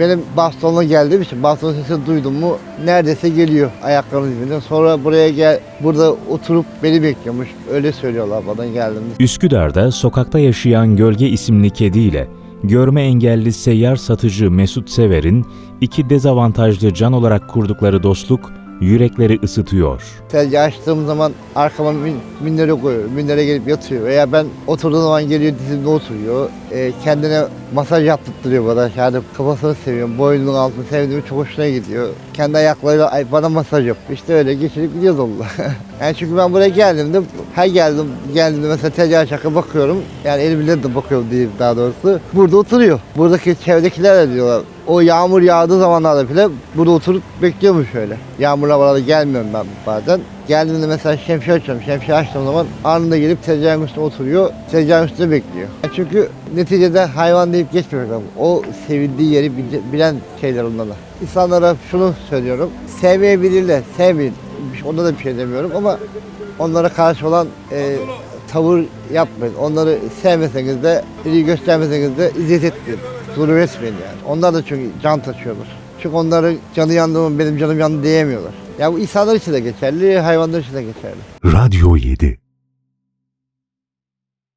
benim bastonla geldiğim için baston sesi duydum mu neredeyse geliyor ayaklarının dibinde. Sonra buraya gel burada oturup beni bekliyormuş. Öyle söylüyorlar bana geldiğimde. Üsküdar'da sokakta yaşayan Gölge isimli kediyle görme engelli seyyar satıcı Mesut Sever'in iki dezavantajlı can olarak kurdukları dostluk yürekleri ısıtıyor. Telci açtığım zaman arkama min, mindere koyuyor. Mindere gelip yatıyor. Veya ben oturduğum zaman geliyor dizimde oturuyor. Ee, kendine masaj yaptırtıyor bana. Yani kafasını seviyorum. Boynunun altını sevdiğimi çok hoşuna gidiyor. Kendi ayaklarıyla ay, bana masaj yapıyor. İşte öyle geçirip gidiyoruz onunla. yani çünkü ben buraya geldiğimde her geldim geldiğimde mesela telci açarken bakıyorum. Yani elimle de bakıyorum diyeyim daha doğrusu. Burada oturuyor. Buradaki çevredekiler de diyorlar. O yağmur yağdığı zamanlarda bile burada oturup bekliyormuş öyle. Yağmurla beraber gelmiyorum ben bazen. Geldiğimde mesela şemsiye açıyorum. Şemsiye açtığım zaman anında gelip tezgahın üstüne oturuyor. Tezgahın üstünde bekliyor. Çünkü neticede hayvan deyip geçmiyor. lazım. O sevildiği yeri bile- bilen şeyler onlarla. İnsanlara şunu söylüyorum. Sevmeyebilirler. Sevmeyin. Onda da bir şey demiyorum ama onlara karşı olan e, tavır yapmayın. Onları sevmeseniz de, ilgi göstermeseniz de izzet etmeyin. Zulüm etmeyin yani. Onlar da çünkü can taşıyorlar. Çünkü onların canı yandı benim canım yandı diyemiyorlar. Ya bu insanlar için de geçerli, hayvanlar için de geçerli. Radyo 7